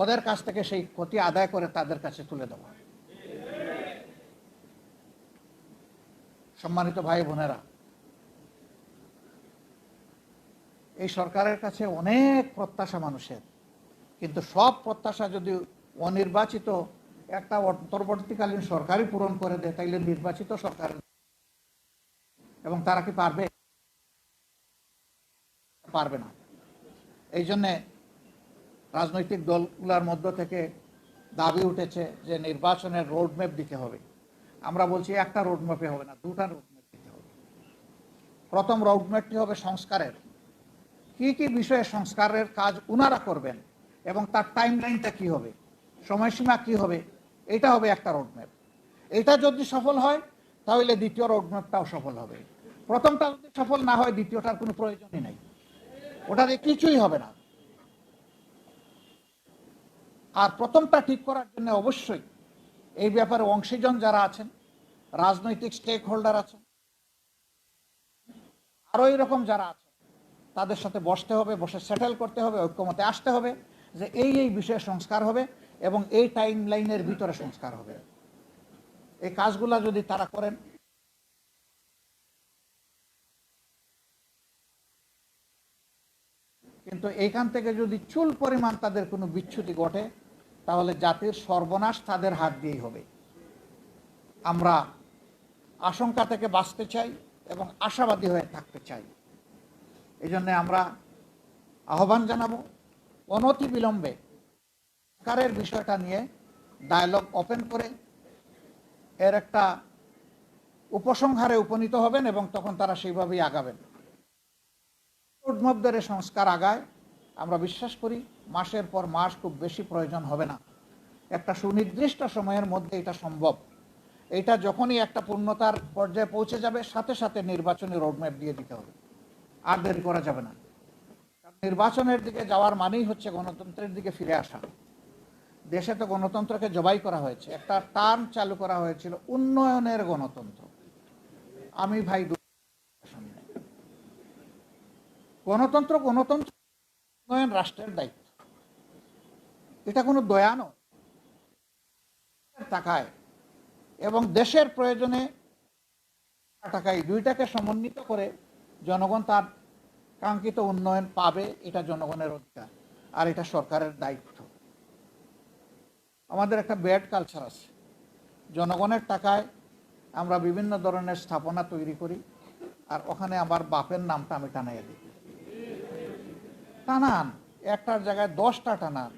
ওদের কাছ থেকে সেই ক্ষতি আদায় করে তাদের কাছে তুলে দেওয়া সম্মানিত ভাই বোনেরা, এই সরকারের কাছে অনেক প্রত্যাশা মানুষের, কিন্তু সব প্রত্যাশা যদি অনির্বাচিত একটা অন্তর্বর্তীকালীন সরকারই পূরণ করে দেয়, তাইলে নির্বাচিত সরকার এবং তারা কি পারবে? পারবে না। এই জন্যে রাজনৈতিক দলগুলোর মধ্য থেকে দাবি উঠেছে যে নির্বাচনের রোডম্যাপ দিতে হবে। আমরা বলছি একটা রোডম্যাপে হবে না, দুটা রোডম্যাপ দিতে হবে। প্রথম রোডম্যাপটি হবে সংস্কারের। কি কি বিষয়ে সংস্কারের কাজ উনারা করবেন এবং তার টাইম লাইনটা কী হবে, সময়সীমা কি হবে, এটা হবে একটা রোডম্যাপ এটা যদি সফল হয়, তাহলে দ্বিতীয় রোডম্যাপটাও সফল হবে। প্রথমটা যদি সফল না হয়, দ্বিতীয়টার কোনো প্রয়োজনই নাই। ওটাতে কিছুই হবে না। আর প্রথমটা ঠিক করার জন্য অবশ্যই এই ব্যাপারে অংশীজন যারা আছেন, রাজনৈতিক স্টেক হোল্ডার আছেন আরও এরকম যারা আছেন, তাদের সাথে বসতে হবে, বসে সেটেল করতে হবে, ঐক্যমতে আসতে হবে যে এই এই বিষয়ে সংস্কার হবে এবং এই টাইম লাইনের ভিতরে সংস্কার হবে। এই কাজগুলা যদি তারা করেন, কিন্তু এইখান থেকে যদি চুল পরিমাণ তাদের কোনো বিচ্যুতি ঘটে তাহলে জাতির সর্বনাশ তাদের হাত দিয়েই হবে। আমরা আশঙ্কা থেকে বাঁচতে চাই এবং আশাবাদী হয়ে থাকতে চাই। এই জন্যে আমরা আহ্বান জানাব, অনতি বিলম্বে সরকারের বিষয়টা নিয়ে ডায়ালগ ওপেন করে এর একটা উপসংহারে উপনীত হবেন এবং তখন তারা সেইভাবেই আগাবেন। রোডম্যাপ সংস্কার আগায়। আমরা বিশ্বাস করি মাসের পর মাস খুব বেশি প্রয়োজন হবে না। একটা সুনির্দিষ্ট সময়ের মধ্যে এটা সম্ভব। এটা যখনই একটা পূর্ণতার পর্যায়ে পৌঁছে যাবে, সাথে সাথে নির্বাচনী রোডম্যাপ দিয়ে দিতে হবে। আর দেরি করা যাবে না। নির্বাচনের দিকে যাওয়ার মানেই হচ্ছে গণতন্ত্রের দিকে ফিরে আসা। দেশে তো গণতন্ত্রকে জবাই করা হয়েছে। একটা টার্ম চালু করা হয়েছিল, উন্নয়নের গণতন্ত্র। আমি ভাই গণতন্ত্র গণতন্ত্র উন্নয়ন রাষ্ট্রের দায়িত্ব। এটা কোনো দয়া নয়। টাকায় এবং দেশের প্রয়োজনে টাকায় দুইটাকে সমন্বিত করে জনগণ তার কাঙ্ক্ষিত উন্নয়ন পাবে, এটা জনগণের অধিকার আর এটা সরকারের দায়িত্ব। আমাদের একটা ব্যাড কালচার আছে। জনগণের টাকায় আমরা বিভিন্ন ধরনের স্থাপনা তৈরি করি আর ওখানে আমার বাপের নামটা আমি টানাইয়া দিই। টানান, একটার জায়গায় দশটা টানান,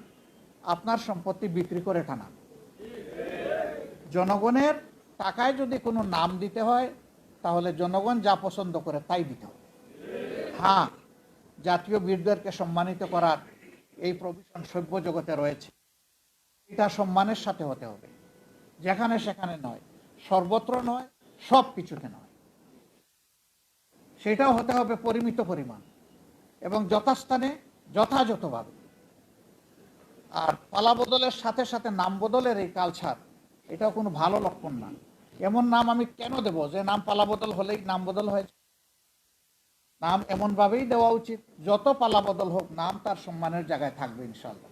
আপনার সম্পত্তি বিক্রি করে টানান। জনগণের টাকায় যদি কোনো নাম দিতে হয়, তাহলে জনগণ যা পছন্দ করে তাই দিতে হবে। হ্যাঁ জাতীয় বীরদেরকে সম্মানিত করার এই প্রভিশন সভ্য জগতে রয়েছে। এটা সম্মানের সাথে হতে হবে। যেখানে সেখানে নয়, সর্বত্র নয় সব কিছুতে নয়। সেটাও হতে হবে পরিমিত পরিমাণ। এবং যথাস্থানে যথাযথভাবে। আর পালা বদলের সাথে সাথে নাম বদলের এই কালচার এটাও কোনো ভালো লক্ষণ না। এমন নাম আমি কেন দেব? যে নাম পালা বদল হলেই নাম বদল হয়েছে নাম এমনভাবেই দেওয়া উচিত, যত পালা বদল হোক, নাম তার সম্মানের জায়গায় থাকবে ইনশাল্লাহ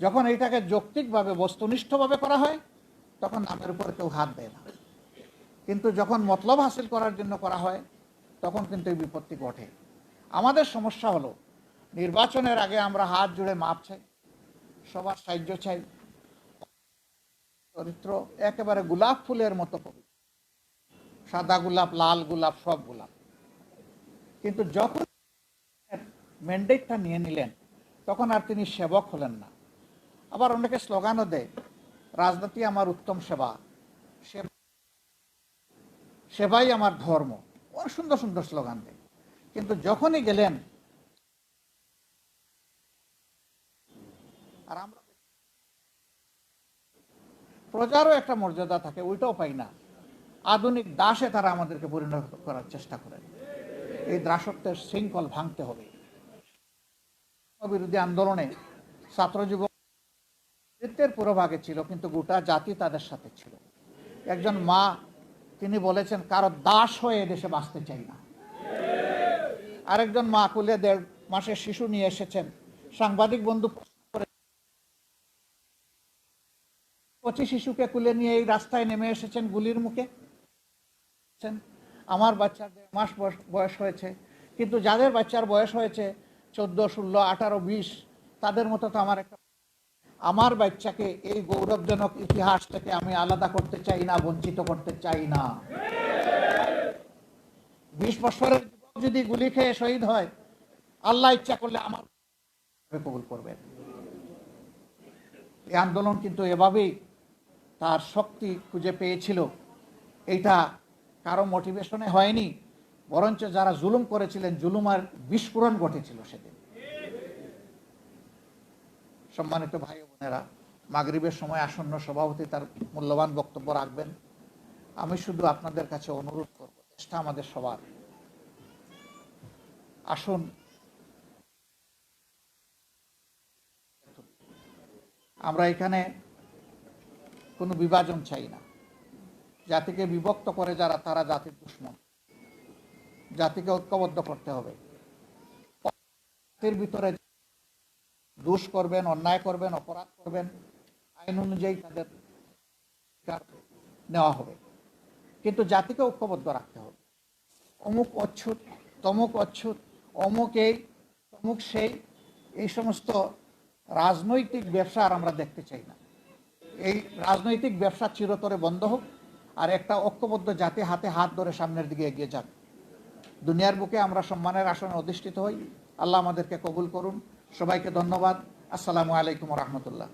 যখন এইটাকে যৌক্তিকভাবে, বস্তুনিষ্ঠভাবে করা হয়, তখন নামের উপরে কেউ হাত দেয় না। কিন্তু যখন মতলব হাসিল করার জন্য করা হয়, তখন কিন্তু এই বিপত্তি ঘটে। আমাদের সমস্যা হলো, নির্বাচনের আগে আমরা হাত জুড়ে মাপ চাই, সবার সাহায্য চাই। চরিত্র একেবারে গোলাপ ফুলের মতো। সাদা গোলাপ, লাল গোলাপ, সব গোলাপ। কিন্তু যখন ম্যান্ডেটটা নিয়ে নিলেন, তখন আর তিনি সেবক হলেন না। আবার অনেকে স্লোগানও দেয়, রাজনীতি আমার উত্তম সেবা সেবাই আমার ধর্ম। অনেক সুন্দর সুন্দর স্লোগান দেয়। কিন্তু যখনই গেলেন, আর আমরা প্রজারও একটা মর্যাদা থাকে, ওইটাও পাই না। আধুনিক দাসে তারা আমাদেরকে পরিণত করার চেষ্টা করেন। এই দাসত্বের শৃঙ্খল ভাঙতে হবে। বিরোধী আন্দোলনে ছাত্র যুব নেতৃত্বের পুরোভাগে ছিল, কিন্তু গোটা জাতি তাদের সাথে ছিল। একজন মা, তিনি বলেছেন, কারও দাস হয়ে এদেশে বাঁচতে চাই না। আরেকজন মা কুলে দেড় মাসের শিশু নিয়ে এসেছেন। সাংবাদিক বন্ধু কচি শিশুকে কুলে নিয়ে এই রাস্তায় নেমে এসেছেন, গুলির মুখে। আমার বাচ্চার দেড় মাস বয়স হয়েছে। কিন্তু যাদের বাচ্চার বয়স হয়েছে, চোদ্দ, ষোলো, আঠারো, বিশ, তাদের মতো তো আমার একটা আমার বাচ্চাকে এই গৌরবজনক ইতিহাস থেকে আমি আলাদা করতে চাই না, বঞ্চিত করতে চাই না। বিশ বছরের যদি গুলি খেয়ে শহীদ হয়, আল্লাহ ইচ্ছা করলে আমার কবুল করবেন। এই আন্দোলন কিন্তু এভাবেই তার শক্তি খুঁজে পেয়েছিল। এইটা কারও মোটিভেশনে হয়নি, বরঞ্চ যারা জুলুম করেছিলেন, জুলুমার বিস্ফোরণ ঘটেছিল সেদিন। সম্মানিত ভাই বোনেরা, মাগরিবের সময় আসন্ন সভাপতি তার মূল্যবান বক্তব্য রাখবেন। আমি শুধু আপনাদের কাছে অনুরোধ করব, চেষ্টা আমাদের সবার। আসুন। আমরা এখানে কোনো বিভাজন চাই না। জাতিকে বিভক্ত করে যারা, তারা জাতির দুশ্মন জাতিকে ঐক্যবদ্ধ করতে হবে। জাতির ভিতরে দোষ করবেন, অন্যায় করবেন, অপরাধ করবেন, আইন অনুযায়ী তাদের নেওয়া হবে। কিন্তু জাতিকে ঐক্যবদ্ধ রাখতে হবে। অমুক অচ্ছুত, তমুক অচ্ছুত অমুক এই তমুক সেই এই সমস্ত রাজনৈতিক ব্যবসা আর আমরা দেখতে চাই না। এই রাজনৈতিক ব্যবসা চিরতরে বন্ধ হোক আর একটা ঐক্যবদ্ধ জাতি হাতে হাত ধরে সামনের দিকে এগিয়ে যাক। দুনিয়ার বুকে আমরা সম্মানের আসনে অধিষ্ঠিত হই। আল্লাহ আমাদেরকে কবুল করুন। সবাইকে ধন্যবাদ। আসসালামু আলাইকুম রহমতুল্লাহ।